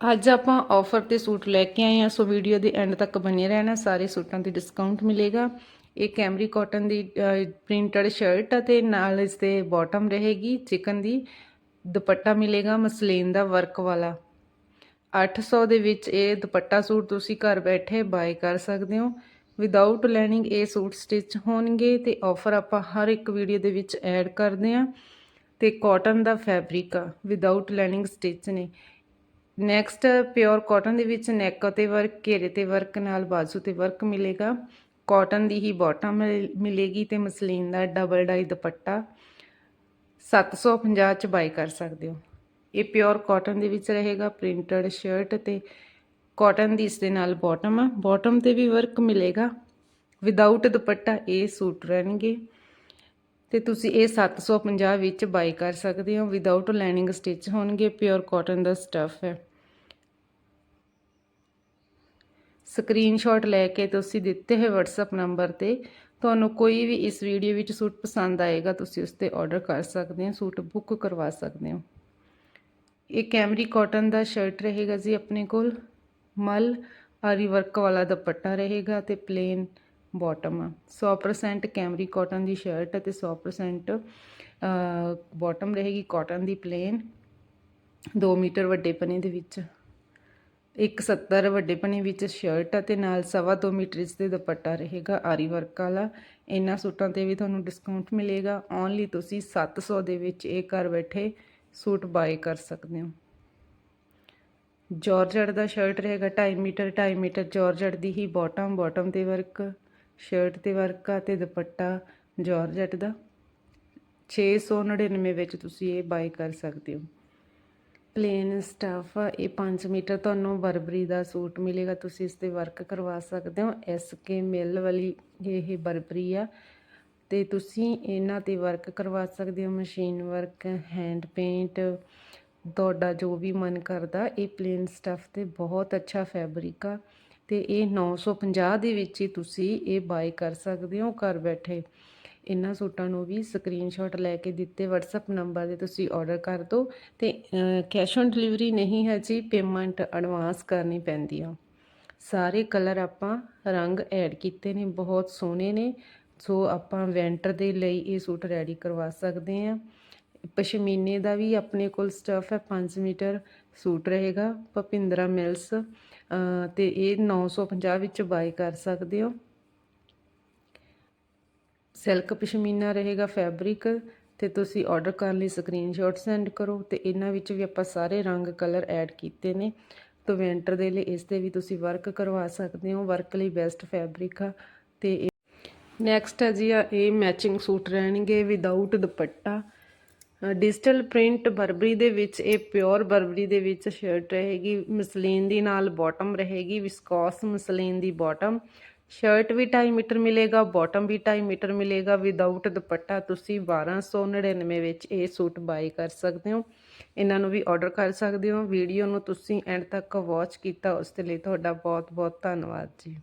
ਅੱਜ ਆਪਾਂ ਆਫਰ ਤੇ ਸੂਟ ਲੈ ਕੇ ਆਏ ਹਾਂ, ਸੋ ਵੀਡੀਓ ਦੇ ਐਂਡ ਤੱਕ ਬਣੇ ਰਹਿਣਾ, ਸਾਰੇ ਸੂਟਾਂ ਤੇ ਡਿਸਕਾਊਂਟ ਮਿਲੇਗਾ। ਇਹ ਕੈਮਰੀ ਕਾਟਨ ਦੀ ਪ੍ਰਿੰਟਡ ਸ਼ਰਟ ਅਤੇ ਨਾਲ ਇਸ ਦੇ ਬਾਟਮ ਰਹੇਗੀ ਚਿਕਨ ਦੀ। ਦੁਪੱਟਾ ਮਿਲੇਗਾ ਮਸਲੀਨ ਦਾ ਵਰਕ ਵਾਲਾ। 800 ਦੇ ਵਿੱਚ ਇਹ ਦੁਪੱਟਾ ਸੂਟ ਤੁਸੀਂ ਘਰ ਬੈਠੇ ਬਾਏ ਕਰ ਸਕਦੇ ਹੋ। ਵਿਦਆਊਟ ਲੈਨਿੰਗ ਇਹ ਸੂਟ ਸਟਿਚ ਹੋਣਗੇ ਤੇ ਆਫਰ ਆਪਾਂ ਹਰ ਇੱਕ ਵੀਡੀਓ ਦੇ ਵਿੱਚ ਐਡ ਕਰਦੇ ਹਾਂ। ਤੇ ਕਾਟਨ ਦਾ ਫੈਬਰਿਕ ਆ ਵਿਦਆਊਟ ਲੈਨਿੰਗ ਸਟਿਚ ਨੇ। ਨੈਕਸਟ ਪਿਓਰ ਕਾਟਨ ਦੇ ਵਿੱਚ ਨੈਕ ਤੇ ਵਰਕ ਘੇਰੇ ਤੇ ਵਰਕ ਨਾਲ ਬਾਜ਼ੂ ਤੇ ਵਰਕ ਮਿਲੇਗਾ। ਕਾਟਨ ਦੀ ਹੀ ਬਾਟਮ ਮਿਲੇਗੀ ਤੇ ਮਸਲੀਨ ਦਾ ਡਬਲ ਡਾਈ ਦੁਪੱਟਾ 750 ਚ ਬਾਈ ਕਰ ਸਕਦੇ ਹੋ। ਇਹ ਪਿਓਰ ਕਾਟਨ ਦੇ ਵਿੱਚ ਰਹੇਗਾ ਪ੍ਰਿੰਟਡ ਸ਼ਰਟ ਤੇ ਕਾਟਨ ਦੀ ਇਸ ਦੇ ਨਾਲ ਬਾਟਮ ਆ। ਬਾਟਮ ਤੇ ਵੀ ਵਰਕ ਮਿਲੇਗਾ। ਵਿਦਆਊਟ ਦੁਪੱਟਾ ਇਹ ਸੂਟ ਰਹਿਣਗੇ। ਤੇ ਤੁਸੀਂ ਇਹ 750 ਵਿੱਚ ਬਾਈ ਕਰ ਸਕਦੇ ਹੋ। ਵਿਦਆਊਟ ਲਾਈਨਿੰਗ ਸਟਿਚ ਹੋਣਗੇ ਪਿਓਰ ਕਾਟਨ ਦਾ ਸਟੱਫ ਹੈ। ਸਕਰੀਨਸ਼ਾਟ ਲੈ ਕੇ ਤੁਸੀਂ ਦਿੱਤੇ ਹੋਏ WhatsApp ਨੰਬਰ ਤੇ ਤੁਹਾਨੂੰ ਕੋਈ ਵੀ ਇਸ ਵੀਡੀਓ ਵਿੱਚ ਸੂਟ ਪਸੰਦ ਆਏਗਾ, ਤੁਸੀਂ ਉਸ ਤੇ ਆਰਡਰ ਕਰ ਸਕਦੇ ਹੋ ਸੂਟ ਬੁੱਕ ਕਰਵਾ ਸਕਦੇ ਹੋ। ਇਹ ਕੈਮਰੀ ਕਾਟਨ ਦਾ ਸ਼ਰਟ ਰਹੇਗਾ ਜੀ ਆਪਣੇ ਕੋਲ। ਮਲ ਆਰੀ ਵਰਕ ਵਾਲਾ ਦੁਪੱਟਾ ਰਹੇਗਾ ਤੇ ਪਲੇਨ ਬਾਟਮ ਆ। 100% ਕੈਮਰੀ ਕਾਟਨ ਦੀ ਸ਼ਰਟ ਅਤੇ 100% ਬਾਟਮ ਰਹੇਗੀ ਕਾਟਨ ਦੀ ਪਲੇਨ 2 ਮੀਟਰ ਵੱਡੇ ਪਨੇ ਦੇ ਵਿੱਚ। 170 ਵੱਡੇ ਪਨੇ ਵਿੱਚ ਸ਼ਰਟ ਅਤੇ ਨਾਲ 2.5 ਮੀਟਰ ਇਸ ਦੇ ਦੁਪੱਟਾ ਰਹੇਗਾ ਆਰੀ ਵਰਕ ਵਾਲਾ। ਇਹਨਾਂ ਸੂਟਾਂ ਤੇ ਵੀ ਤੁਹਾਨੂੰ ਡਿਸਕਾਊਂਟ ਮਿਲੇਗਾ। ਓਨਲੀ ਤੁਸੀਂ 700 ਦੇ ਵਿੱਚ ਇਹ ਘਰ ਬੈਠੇ ਸੂਟ ਬਾਏ ਕਰ ਸਕਦੇ ਹੋ। ਜਾਰਜਟ ਦਾ ਸ਼ਰਟ ਰਹੇਗਾ 2.5 ਮੀਟਰ 2.5 ਮੀਟਰ ਜਾਰਜਟ ਦੀ ਹੀ ਬਾਟਮ ਬਾਟਮ ਤੇ ਵਰਕ ਸ਼ਰਟ ਤੇ ਵਰਕ ਆ ਤੇ ਦੁਪੱਟਾ ਜਾਰਜਟ ਦਾ। 699 ਵਿੱਚ ਤੁਸੀਂ ਇਹ ਬਾਏ ਕਰ ਸਕਦੇ ਹੋ। ਪਲੇਨ ਸਟਫ ਇਹ 5 ਮੀਟਰ ਤੁਹਾਨੂੰ ਬਰਬਰੀ ਦਾ ਸੂਟ ਮਿਲੇਗਾ, ਤੁਸੀਂ ਇਸ ਤੇ ਵਰਕ ਕਰਵਾ ਸਕਦੇ ਹੋ। ਐਸ ਕੇ ਮਿਲ ਵਾਲੀ ਇਹ ਬਰਬਰੀ ਆ। ਤੇ ਤੁਸੀਂ ਇਹਨਾਂ ਤੇ ਵਰਕ ਕਰਵਾ ਸਕਦੇ ਹੋ। ਮਸ਼ੀਨ ਵਰਕ ਹੈਂਡ ਪੇਂਟ ਤੁਹਾਡਾ ਜੋ ਵੀ ਮਨ ਕਰਦਾ, ਇਹ ਪਲੇਨ ਸਟਫ ਤੇ ਬਹੁਤ ਅੱਛਾ ਫੈਬਰਿਕ ਆ। ਤੇ ਇਹ 950 ਦੇ ਵਿੱਚ ਹੀ ਤੁਸੀਂ ਇਹ ਬਾਈ ਕਰ ਸਕਦੇ ਹੋ ਘਰ ਬੈਠੇ। ਇਹਨਾਂ ਸੂਟਾਂ ਨੂੰ ਵੀ ਸਕਰੀਨਸ਼ਾਟ ਲੈ ਕੇ ਦਿੱਤੇ, WhatsApp ਨੰਬਰ ਤੇ ਤੁਸੀਂ ਆਰਡਰ ਕਰ ਦਿਓ ਤੇ ਕੈਸ਼ ਔਨ ਡਿਲੀਵਰੀ ਨਹੀਂ ਹੈ ਜੀ ਪੇਮੈਂਟ ਐਡਵਾਂਸ ਕਰਨੀ ਪੈਂਦੀ ਆ। ਸਾਰੇ ਕਲਰ ਆਪਾਂ ਰੰਗ ਐਡ ਕੀਤੇ ਨੇ, ਬਹੁਤ ਸੋਹਣੇ ਨੇ। ਸੋ ਆਪਾਂ ਵੈਂਟਰ ਦੇ ਲਈ ਇਹ ਸੂਟ ਰੈਡੀ ਕਰਵਾ ਸਕਦੇ ਆ ਪਸ਼ਮੀਨੇ ਦਾ ਵੀ ਆਪਣੇ ਕੋਲ ਸਟਫ ਹੈ 5 ਮੀਟਰ ਸੂਟ ਰਹੇਗਾ, ਭਪਿੰਦਰਾ ਮਿਲਸ। ਤੇ ਇਹ 950 ਵਿੱਚ ਬਾਈ ਕਰ ਸਕਦੇ ਹੋ। ਸਿਲਕ ਪਸ਼ਮੀਨਾ ਰਹੇਗਾ ਫੈਬਰਿਕ ਤੇ ਤੁਸੀਂ ਆਰਡਰ ਕਰਨ ਲਈ ਸਕਰੀਨਸ਼ਾਟ ਸੈਂਡ ਕਰੋ, ਤੇ ਇਹਨਾਂ ਵਿੱਚ ਵੀ ਆਪਾਂ ਸਾਰੇ ਰੰਗ ਕਲਰ ਐਡ ਕੀਤੇ ਨੇ। ਤੋ ਵਿੰਟਰ ਦੇ ਲਈ ਇਸ ਤੇ ਵੀ ਤੁਸੀਂ ਵਰਕ ਕਰਵਾ ਸਕਦੇ ਹੋ ਵਰਕ ਲਈ ਬੈਸਟ ਫੈਬਰਿਕ ਆ, ਤੇ ਨੈਕਸਟ ਹੈ ਜੀ, ਆ ਇਹ ਮੈਚਿੰਗ ਸੂਟ ਰਹਿਣਗੇ without dupatta. Digital print Burberry ਦੇ ਵਿੱਚ, ਇਹ ਪਿਓਰ ਬਰਬਰੀ ਦੇ ਵਿੱਚ ਸ਼ਰਟ ਰਹੇਗੀ, ਮਸਲੀਨ ਦੀ ਨਾਲ ਬਾਟਮ ਰਹੇਗੀ ਵਿਸਕੋਸ ਮਸਲੀਨ ਦੀ ਬਾਟਮ ਸ਼ਰਟ ਵੀ 2.5 ਮੀਟਰ ਮਿਲੇਗਾ ਬਾਟਮ ਵੀ 2.5 ਮੀਟਰ ਮਿਲੇਗਾ। ਵਿਦਆਊਟ ਦੁਪੱਟਾ ਤੁਸੀਂ 1299 ਵਿੱਚ ਇਹ ਸੂਟ ਬਾਈ ਕਰ ਸਕਦੇ ਹੋ। ਇਹਨਾਂ ਨੂੰ ਵੀ ਆਰਡਰ ਕਰ ਸਕਦੇ ਹੋ। ਵੀਡੀਓ ਨੂੰ ਤੁਸੀਂ ਐਂਡ ਤੱਕ ਵਾਚ ਕੀਤਾ, ਉਸ ਦੇ ਲਈ ਤੁਹਾਡਾ ਬਹੁਤ ਬਹੁਤ ਧੰਨਵਾਦ ਜੀ।